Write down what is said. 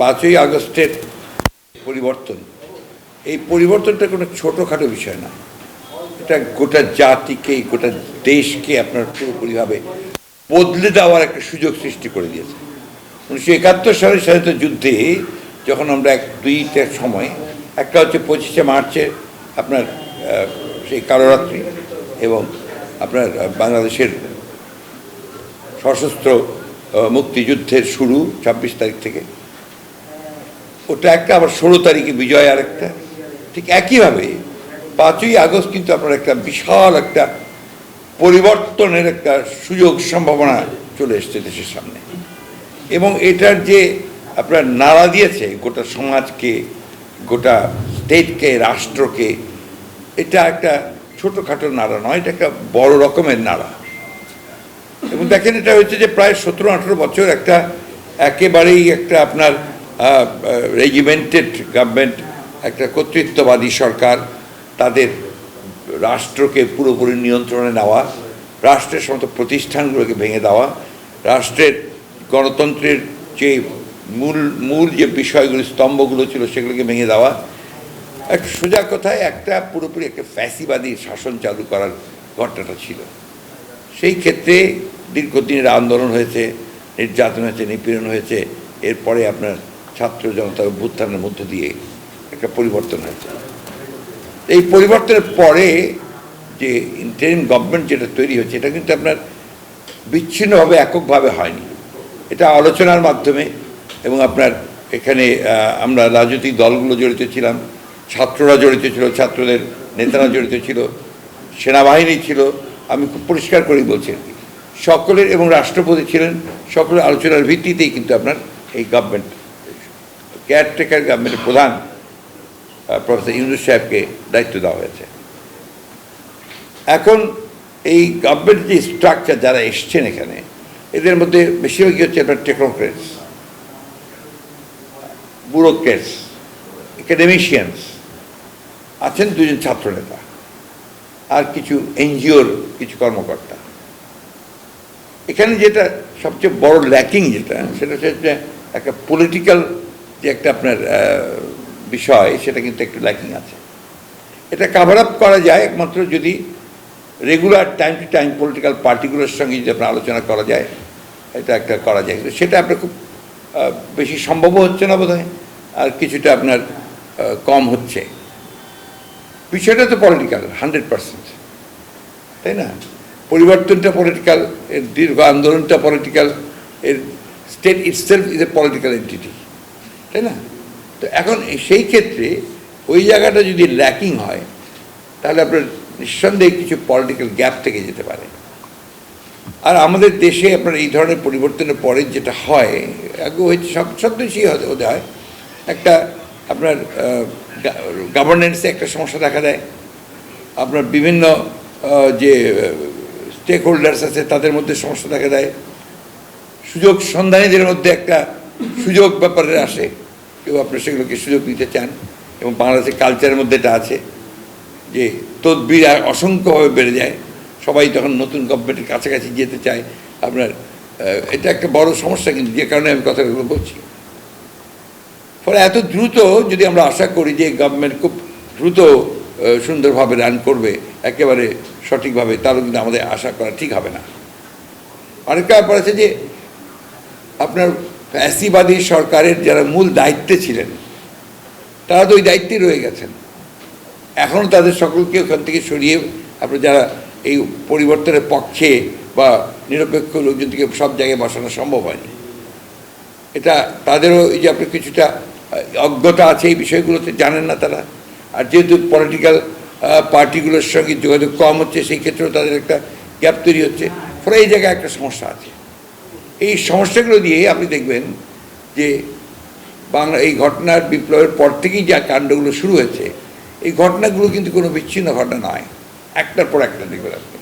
পাঁচই আগস্টের পরিবর্তন। এই পরিবর্তনটা কোনো ছোটোখাটো বিষয় না। এটা গোটা জাতিকে, গোটা দেশকে আপনার পুরোপুরিভাবে বদলে দেওয়ার একটা সুযোগ সৃষ্টি করে দিয়েছে। উনিশশো একাত্তর সালের স্বাধীনতা যুদ্ধে যখন আমরা এক দুইটা সময়, একটা হচ্ছে পঁচিশে মার্চে আপনার সেই কালোরাত্রি এবং আপনার বাংলাদেশের সশস্ত্র মুক্তিযুদ্ধের শুরু ছাব্বিশ তারিখ থেকে। ওটা একটা আবার ষোলো তারিখে বিজয় আরেকটা। ঠিক একইভাবে পাঁচই আগস্ট কিন্তু আপনার একটা বিশাল একটা পরিবর্তনের একটা সুযোগ সম্ভাবনা চলে এসছে দেশের সামনে। এবং এটার যে আপনার নাড়া দিয়েছে গোটা সমাজকে, গোটা স্টেটকে, রাষ্ট্রকে, এটা একটা ছোটোখাটো নাড়া নয়, এটা একটা বড় রকমের নাড়া। এবং দেখেন এটা হচ্ছে যে প্রায় সতেরো আঠেরো বছর একটা একেবারেই একটা আপনার রেজিমেন্টেড গভর্নমেন্ট একটা কর্তৃত্ববাদী সরকার, তাদের রাষ্ট্রকে পুরোপুরি নিয়ন্ত্রণে নেওয়া, রাষ্ট্রের সমস্ত প্রতিষ্ঠানগুলোকে ভেঙে দেওয়া, রাষ্ট্রের গণতন্ত্রের যে মূল মূল যে বিষয়গুলো, স্তম্ভগুলো ছিল, সেগুলোকে ভেঙে দেওয়া। এক সোজা কথায় একটা পুরোপুরি একটা ফ্যাসিবাদী শাসন চালু করার ঘটনাটা ছিল। সেই ক্ষেত্রে দীর্ঘদিনের আন্দোলন হয়েছে, নির্যাতন হয়েছে, নিপীড়ন হয়েছে, এরপরে আপনার ছাত্র জনতার অভ্যুত্থানের মধ্য দিয়ে একটা পরিবর্তন হয়েছে। এই পরিবর্তনের পরে যে ইন্টারিম গভর্নমেন্ট যেটা তৈরি হয়েছে, এটা কিন্তু আপনার বিচ্ছিন্নভাবে, এককভাবে হয়নি। এটা আলোচনার মাধ্যমে এবং আপনার এখানে আমরা রাজনৈতিক দলগুলো জড়িত ছিলাম, ছাত্ররা জড়িত ছিল, ছাত্রদের নেতারা জড়িত ছিল, সেনাবাহিনী ছিল, আমি খুব পরিষ্কার করেই বলছি আর কি। সকলের এবং রাষ্ট্রপতি ছিলেন, সকলের আলোচনার ভিত্তিতেই কিন্তু আপনার এই গভর্নমেন্ট কেয়ারটেকার গভর্নমেন্টের প্রধান প্রফেসর ইউনুস সাহেবকে দায়িত্ব দেওয়া হয়েছে। এখন এই গভর্নমেন্ট যে স্ট্রাকচার যারা এসছেন এখানে, এদের মধ্যে বেশিরভাগই হচ্ছে আপনার টেকনোক্রেটস ব্যুরোক্রেটস একাডেমিশিয়ানস আছেন দুজন ছাত্রনেতা আর কিছু এনজিওর কিছু কর্মকর্তা। এখানে যেটা সবচেয়ে বড় ল্যাকিং যেটা, সেটা হচ্ছে একটা পলিটিক্যাল যে একটা আপনার বিষয়, সেটা কিন্তু একটু ল্যাকিং আছে। এটা কাভার আপ করা যায় একমাত্র যদি regular time to time political পার্টিগুলোর সঙ্গে যদি আপনার আলোচনা করা যায়, এটা একটা করা যায়। কিন্তু সেটা আপনার খুব বেশি সম্ভবও হচ্ছে না বোধ আর কিছুটা আপনার কম হচ্ছে। বিষয়টা তো পলিটিক্যাল হান্ড্রেড পার্সেন্ট তাই না? পরিবর্তনটা পলিটিক্যাল এর দীর্ঘ আন্দোলনটা পলিটিক্যাল এর state itself is a political entity তাই না? তো এখন সেই ক্ষেত্রে ওই জায়গাটা যদি ল্যাকিং হয়, তাহলে আপনার নিঃসন্দেহে কিছু পলিটিক্যাল গ্যাপ থেকে যেতে পারে। আর আমাদের দেশে আপনার এই ধরনের পরিবর্তনের পরে যেটা হয়, আগে হয়েছে সব সব দেশেই হতে হয়। একটা আপনার গভর্নেন্সে একটা সমস্যা দেখা দেয়। আপনার বিভিন্ন যে স্টেক হোল্ডার্স আছে, তাদের মধ্যে সমস্যা দেখা দেয়। সুযোগ সন্ধানীদের মধ্যে একটা সুযোগ ব্যাপারে আসে। কেউ আপনার সেগুলোকে সুযোগ নিতে চান এবং বাংলাদেশের কালচারের মধ্যে এটা আছে যে তদবির অসংখ্যভাবে বেড়ে যায়। সবাই তখন নতুন গভর্নমেন্টের কাছাকাছি যেতে চায়, আপনার এটা একটা বড় সমস্যা কিন্তু যে কারণে আমি কথাগুলো বলছি। ফলে এত দ্রুত যদি আমরা আশা করি যে গভর্নমেন্ট খুব দ্রুত সুন্দরভাবে রান করবে, একেবারে সঠিকভাবে, তাহলে কিন্তু আমাদের আশা করা ঠিক হবে না। আরেকটা ব্যাপার আছে যে আপনার ফ্যাসিবাদী সরকারের যারা মূল দায়িত্বে ছিলেন, তারা তো ওই দায়িত্বেই রয়ে গেছেন। এখনও তাদের সকলকে ওখান থেকে সরিয়ে আপনার যারা এই পরিবর্তনের পক্ষে বা নিরপেক্ষ লোকজন থেকে সব জায়গায় বসানো সম্ভব হয়নি। এটা তাদেরও এই যে আপনার কিছুটা অজ্ঞতা আছে এই বিষয়গুলোতে জানেন না তারা। আর যেহেতু পলিটিক্যাল পার্টিগুলোর সঙ্গে যোগাযোগ কম হচ্ছে, সেই ক্ষেত্রেও তাদের একটা গ্যাপ তৈরি হচ্ছে। ফলে এই জায়গায় একটা সমস্যা আছে। এই সমস্যাগুলো দিয়ে আপনি দেখবেন যে বাংলা, এই ঘটনার বিপ্লবের পর থেকেই যা কাণ্ডগুলো শুরু হয়েছে, এই ঘটনাগুলো কিন্তু কোনো বিচ্ছিন্ন ঘটনা নয়। একটার পর একটা দেখবেন আপনি